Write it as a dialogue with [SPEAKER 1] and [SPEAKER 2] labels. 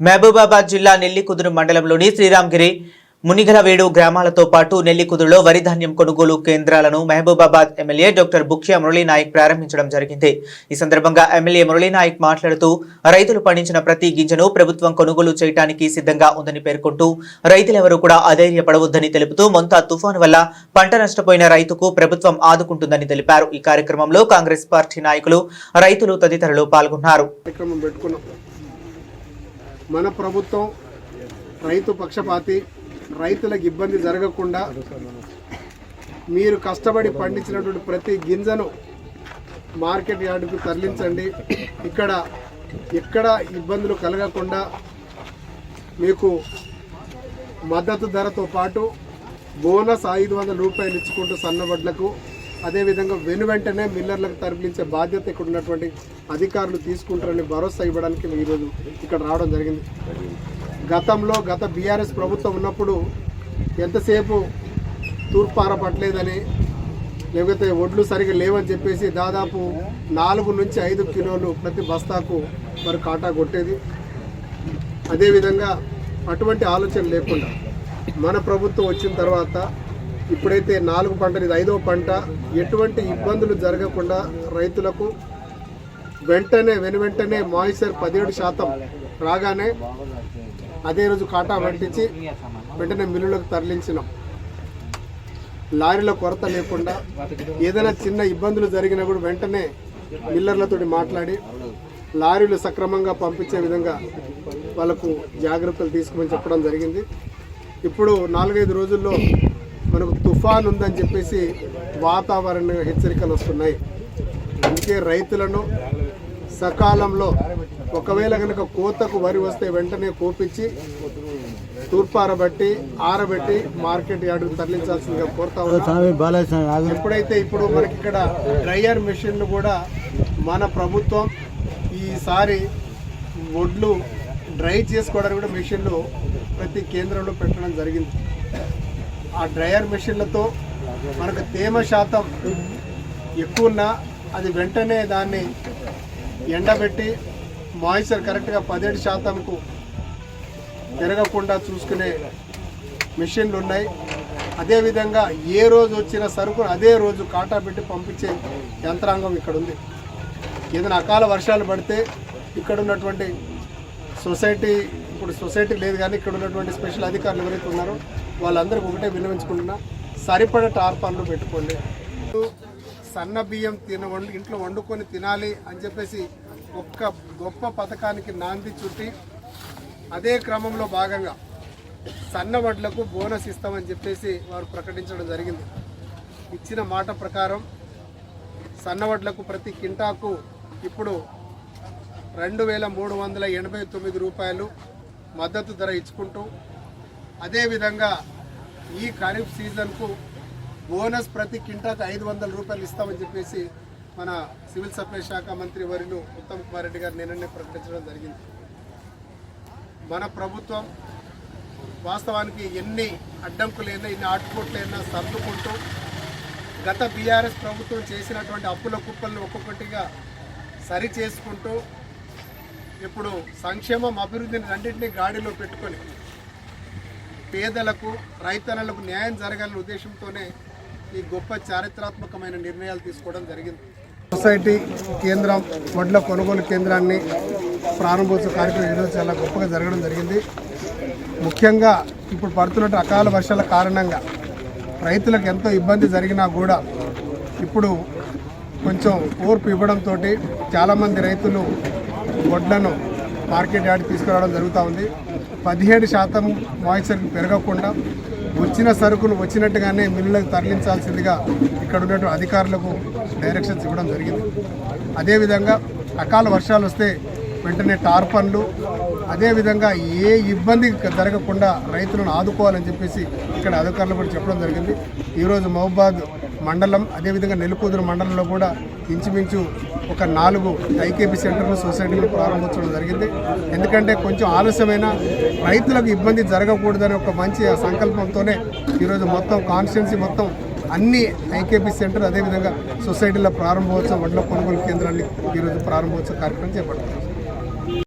[SPEAKER 1] మహబూబాబాద్ జిల్లా నెల్లికుదురు మండలంలోని శ్రీరామ్గిరి మునిగలవేడు గ్రామాలతో పాటు నెల్లికుదురులో వరి ధాన్యం కొనుగోలు కేంద్రాలను మహబూబాబాద్ ఎమ్మెల్యే డాక్టర్ బుక్యా మురళీనాయక్ ప్రారంభించడం జరిగింది. ఈ సందర్భంగా ఎమ్మెల్యే మురళీనాయక్ మాట్లాడుతూ రైతులు పండించిన ప్రతి గింజను ప్రభుత్వం కొనుగోలు చేయడానికి సిద్ధంగా ఉందని పేర్కొంటూ రైతులెవరూ కూడా అధైర్యపడవద్దని తెలుపుతూ మొంతా తుఫాను వల్ల పంట నష్టపోయిన రైతుకు ప్రభుత్వం ఆదుకుంటుందని తెలిపారు. ఈ కార్యక్రమంలో కాంగ్రెస్ పార్టీ నాయకులు రైతులు తదితరులు పాల్గొన్నారు.
[SPEAKER 2] మన ప్రభుత్వం రైతు పక్షపాతి రైతులకు ఇబ్బంది జరగకుండా మీరు కష్టపడి పండించినటువంటి ప్రతి గింజను మార్కెట్ యార్డుకు తరలించండి. ఇక్కడ ఎక్కడ ఇబ్బందులు కలగకుండా మీకు మద్దతు ధరతో పాటు బోనస్ ఐదు వందల రూపాయలు ఇచ్చుకుంటూ సన్నబడ్లకు అదేవిధంగా వెను వెంటనే మిల్లర్లకు తరలించే బాధ్యత ఇక్కడ ఉన్నటువంటి అధికారులు తీసుకుంటారని భరోసా ఇవ్వడానికి ఈరోజు ఇక్కడ రావడం జరిగింది. గతంలో గత బీఆర్ఎస్ ప్రభుత్వం ఉన్నప్పుడు ఎంతసేపు తూర్పార పట్టలేదని లేకపోతే ఒడ్లు సరిగా లేవని చెప్పేసి దాదాపు నాలుగు నుంచి ఐదు కిలోలు ప్రతి బస్తాకు మరి కాటా కొట్టేది. అదేవిధంగా అటువంటి ఆలోచన లేకుండా మన ప్రభుత్వం వచ్చిన తర్వాత ఇప్పుడైతే నాలుగు పంటలు ఇది ఐదో పంట. ఎటువంటి ఇబ్బందులు జరగకుండా రైతులకు వెంటనే వెను వెంటనే మాయిశ్చర్ పదిహేడు శాతం రాగానే అదే రోజు కాటా పట్టించి వెంటనే మిల్లులకు తరలించినాం. లారీల కొరత లేకుండా ఏదైనా చిన్న ఇబ్బందులు జరిగినా కూడా వెంటనే మిల్లర్లతో మాట్లాడి లారీలు సక్రమంగా పంపించే విధంగా వాళ్ళకు జాగ్రత్తలు తీసుకోమని చెప్పడం జరిగింది. ఇప్పుడు నాలుగైదు రోజుల్లో మనకు తుఫాన్ ఉందని చెప్పేసి వాతావరణ హెచ్చరికలు వస్తున్నాయి. అందుకే రైతులను సకాలంలో ఒకవేళ కనుక కోతకు వరి వస్తే వెంటనే కోపించి తూర్పారబట్టి ఆరబెట్టి మార్కెట్ యార్డుకు తరలించాల్సిందిగా కోరుతా ఎప్పుడైతే ఇప్పుడు మనకి ఇక్కడ డ్రైయర్ మెషిన్లు కూడా మన ప్రభుత్వం ఈసారి ఒడ్లు డ్రై చేసుకోవడానికి కూడా మెషిన్లు ప్రతి కేంద్రంలో పెట్టడం జరిగింది. ఆ డ్రైయర్ మెషిన్లతో మనకు తేమ శాతం ఎక్కువ ఉన్నా అది వెంటనే దాన్ని ఎండబెట్టి మాయిశ్చర్ కరెక్ట్గా పదిహేడు శాతంకు పెరగకుండా చూసుకునే మిషన్లు ఉన్నాయి. అదేవిధంగా ఏ రోజు వచ్చిన సరుకును అదే రోజు కాటా పెట్టి పంపించే యంత్రాంగం ఇక్కడ ఉంది. ఏదైనా అకాల వర్షాలు పడితే ఇక్కడ ఉన్నటువంటి సొసైటీ ఇప్పుడు సొసైటీ లేదు కానీ ఇక్కడ ఉన్నటువంటి స్పెషల్ అధికారులు ఎవరైతే ఉన్నారో వాళ్ళందరికీ ఒకటే విన్నవించుకుంటున్నా సరిపడ టార్పాన్లు పెట్టుకోండి. సన్న బియ్యం తిన వండు ఇంట్లో వండుకొని తినాలి అని చెప్పేసి ఒక్క గొప్ప పథకానికి నాంది చుట్టి అదే క్రమంలో భాగంగా సన్న వడ్లకు బోనస్ ఇస్తామని చెప్పేసి వారు ప్రకటించడం జరిగింది. ఇచ్చిన మాట ప్రకారం సన్నవడ్లకు ప్రతి కింటాకు ఇప్పుడు రెండు వేల మూడు వందల ఎనభై తొమ్మిది రూపాయలు మద్దతు ధర ఇచ్చుకుంటూ అదేవిధంగా ఈ ఖరీఫ్ సీజన్కు బోనస్ ప్రతి కింటాకు ఐదు వందల రూపాయలు ఇస్తామని చెప్పేసి మన సివిల్ సప్లై శాఖ మంత్రి వర్యులు ఉత్తమ్ కుమార్ రెడ్డి గారు నిన్ననే ప్రకటించడం జరిగింది. మన ప్రభుత్వం వాస్తవానికి ఎన్ని అడ్డంకులైనా ఎన్ని ఆటుపోట్లైనా సర్దుకుంటూ గత బీఆర్ఎస్ ప్రభుత్వం చేసినటువంటి అప్పుల కుప్పలను ఒక్కొక్కటిగా సరి చేసుకుంటూ ఇప్పుడు సంక్షేమం అభివృద్ధిని రెండింటినీ గాడిలో పెట్టుకొని పేదలకు రైతన్నలకు న్యాయం జరగాలనే ఉద్దేశంతోనే ఈ గొప్ప చారిత్రాత్మకమైన నిర్ణయాలు తీసుకోవడం జరిగింది. సొసైటీ కేంద్రం వడ్ల కొనుగోలు కేంద్రాన్ని ప్రారంభోత్సవ కార్యక్రమం ఈరోజు చాలా గొప్పగా జరగడం జరిగింది. ముఖ్యంగా ఇప్పుడు పడుతున్న అకాల వర్షాల కారణంగా రైతులకు ఎంతో ఇబ్బంది జరిగినా కూడా ఇప్పుడు కొంచెం ఓర్పు ఇవ్వడంతో చాలామంది రైతులు వడ్లను మార్కెట్ యార్డ్ తీసుకురావడం జరుగుతూ ఉంది. పదిహేడు శాతం మాయిశ్చర్ పెరగకుండా వచ్చిన సరుకులు వచ్చినట్టుగానే మిల్లులకు తరలించాల్సిందిగా ఇక్కడ ఉన్నటువంటి అధికారులకు డైరెక్షన్స్ ఇవ్వడం జరిగింది. అదేవిధంగా అకాల వర్షాలు వస్తే వెంటనే టార్పన్లు అదేవిధంగా ఏ ఇబ్బంది జరగకుండా రైతులను ఆదుకోవాలని చెప్పేసి ఇక్కడ అధికారులు కూడా చెప్పడం జరిగింది. ఈరోజు మహబాద్ మండలం అదేవిధంగా నెల్లికూదురు మండలంలో కూడా ఇంచుమించు ఒక నాలుగు ఐకేపీ సెంటర్లు సొసైటీలు ప్రారంభించడం జరిగింది. ఎందుకంటే కొంచెం ఆలస్యమైన రైతులకు ఇబ్బంది జరగకూడదనే ఒక మంచి సంకల్పంతోనే ఈరోజు మొత్తం కాన్స్టిట్యున్సీ మొత్తం అన్ని ఐకేపీ సెంటర్ అదేవిధంగా సొసైటీల ప్రారంభోత్సవం వడ్ల కొనుగోలు కేంద్రాన్ని ఈరోజు ప్రారంభోత్సవ కార్యక్రమం చేపడుతుంది.